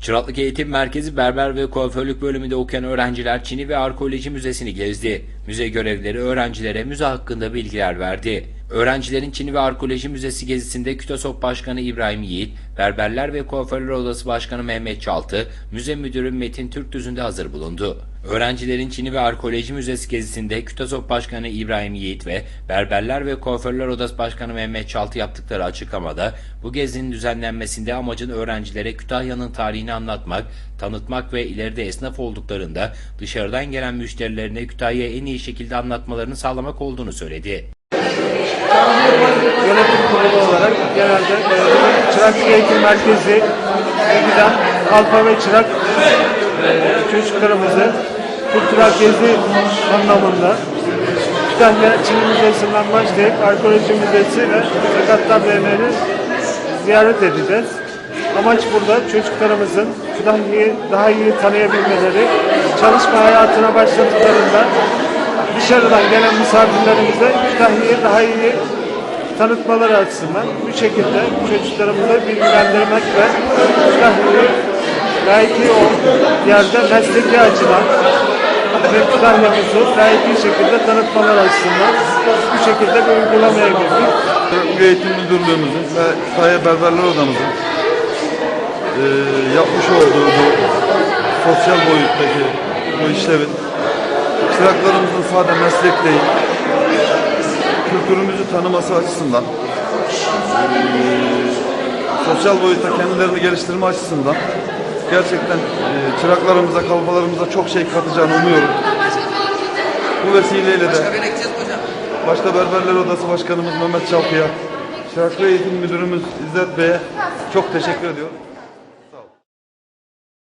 Çıraklık Eğitim Merkezi Berber ve Kuaförlük bölümünde okuyan öğrenciler Çin'i ve Arkeoloji Müzesi'ni gezdi. Müze görevlileri öğrencilere müze hakkında bilgiler verdi. Öğrencilerin Çin'i ve Arkeoloji Müzesi gezisinde KÜTASOP Başkanı İbrahim Yiğit, Berberler ve Kuaförler Odası Başkanı Mehmet Çaltı, Müze Müdürü Metin Türktüz'ün de hazır bulundu. Öğrencilerin Çin'i ve Arkeoloji Müzesi gezisinde KÜTASOP Başkanı İbrahim Yiğit ve Berberler ve Kuaförler Odası Başkanı Mehmet Çaltı yaptıkları açıklamada bu gezinin düzenlenmesinde amacın öğrencilere Kütahya'nın tarihini anlatmak, tanıtmak ve ileride esnaf olduklarında dışarıdan gelen müşterilerine Kütahya'yı en iyi şekilde anlatmalarını sağlamak olduğunu söyledi. Yönetim kurulu olarak genelde e, çırak eğitim merkezi giden alfa ve çırak e, çocuklarımızı kültürel gezi anlamında Kütahya Çin Müzesi'nden başlayıp Arkeoloji Müzesi ve Sakatlar Derneği'ni ziyaret edeceğiz. Amaç burada çocuklarımızın Kütahya'yı daha iyi tanıyabilmeleri, çalışma hayatına başladıklarında dışarıdan gelen misafirlerimize Kütahya'yı daha iyi tanıtmaları açısından bu şekilde çocuklarımızı bilgilendirmek ve Kütahya'yı layıkı o yerde mesleki açıdan ve Kütahya'mızı layıkı şekilde tanıtmalar açısından bu şekilde bir uygulamaya girdik. Milli Eğitim Müdürlüğümüzün ve Kütahya Berberler Odamızın eee, yapmış olduğu bu sosyal boyuttaki bu işlevin çıraklarımızın sade meslek değil, kültürümüzü tanıması açısından eee, sosyal boyutta kendilerini geliştirme açısından gerçekten eee, çıraklarımıza, kalfalarımıza çok şey katacağını umuyorum. Bu vesileyle de Başta Berberler Odası Başkanımız Mehmet Çalkı'ya, Çıraklı Eğitim Müdürümüz İzzet Bey'e çok teşekkür ediyorum.